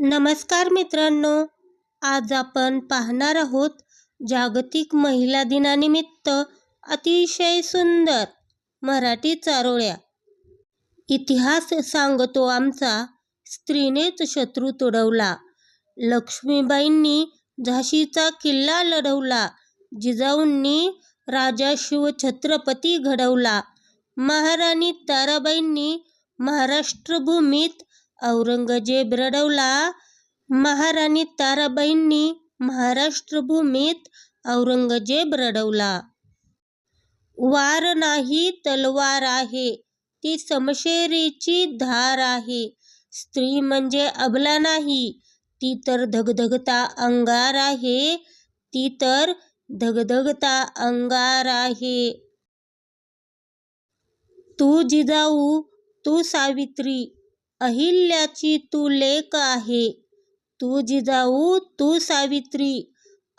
नमस्कार मित्रांनो आज आपण पाहणार आहोत जागतिक महिला दिनानिमित्त अतिशय सुंदर मराठी चारोळ्या. इतिहास सांगतो आमचा स्त्रीनेच शत्रू तुडवला. लक्ष्मीबाईंनी झाशीचा किल्ला लढवला जिजाऊंनी राजा शिवछत्रपती घडवला महाराणी ताराबाईंनी महाराष्ट्रभूमीत औरंगजेब रडवला महाराणी ताराबाईंनी महाराष्ट्र भूमीत औरंगजेब रडवला. वार नाही तलवार आहे. ती समशेरीची धार आहे. स्त्री म्हणजे अबला नाही. ती तर धगधगता अंगार आहे. ती तर धगधगता अंगार आहे. तू जिजाऊ तू सावित्री अहिल्याची तू लेक आहे. तू जिजाऊ तू सावित्री.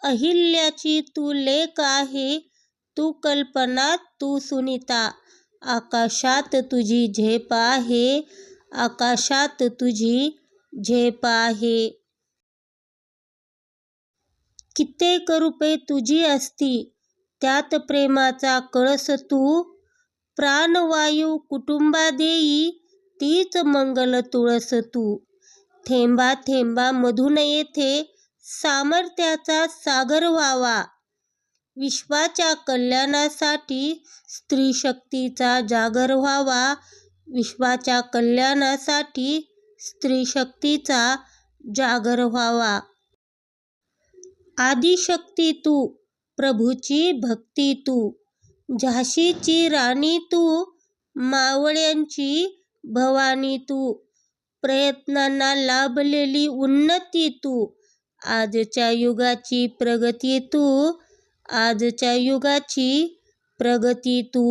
अहिल्याची तू लेक आहे. तू कल्पना तू सुनीता. आकाशात तुझी झेप आहे. आकाशात तुझी झेप आहे. कित्येक रूपे तुझी असती. त्यात प्रेमाचा कळस तू. प्राणवायू कुटुंबा देई तीच मंगल तुळस तू. थेंबा थेंबा मधून येथे सामर्थ्याचा सागर व्हावा. विश्वाच्या कल्याणासाठी स्त्री शक्तीचा जागर व्हावा. विश्वाच्या कल्याणासाठी स्त्री शक्तीचा जागर व्हावा. आदिशक्ती तू प्रभूची भक्ती तू. झाशीची राणी तू मावळ्यांची भवानी तू प्रयत्नांना लाभलेली उन्नती तू. आजच्या युगाची प्रगती तू. आजच्या युगाची प्रगती तू.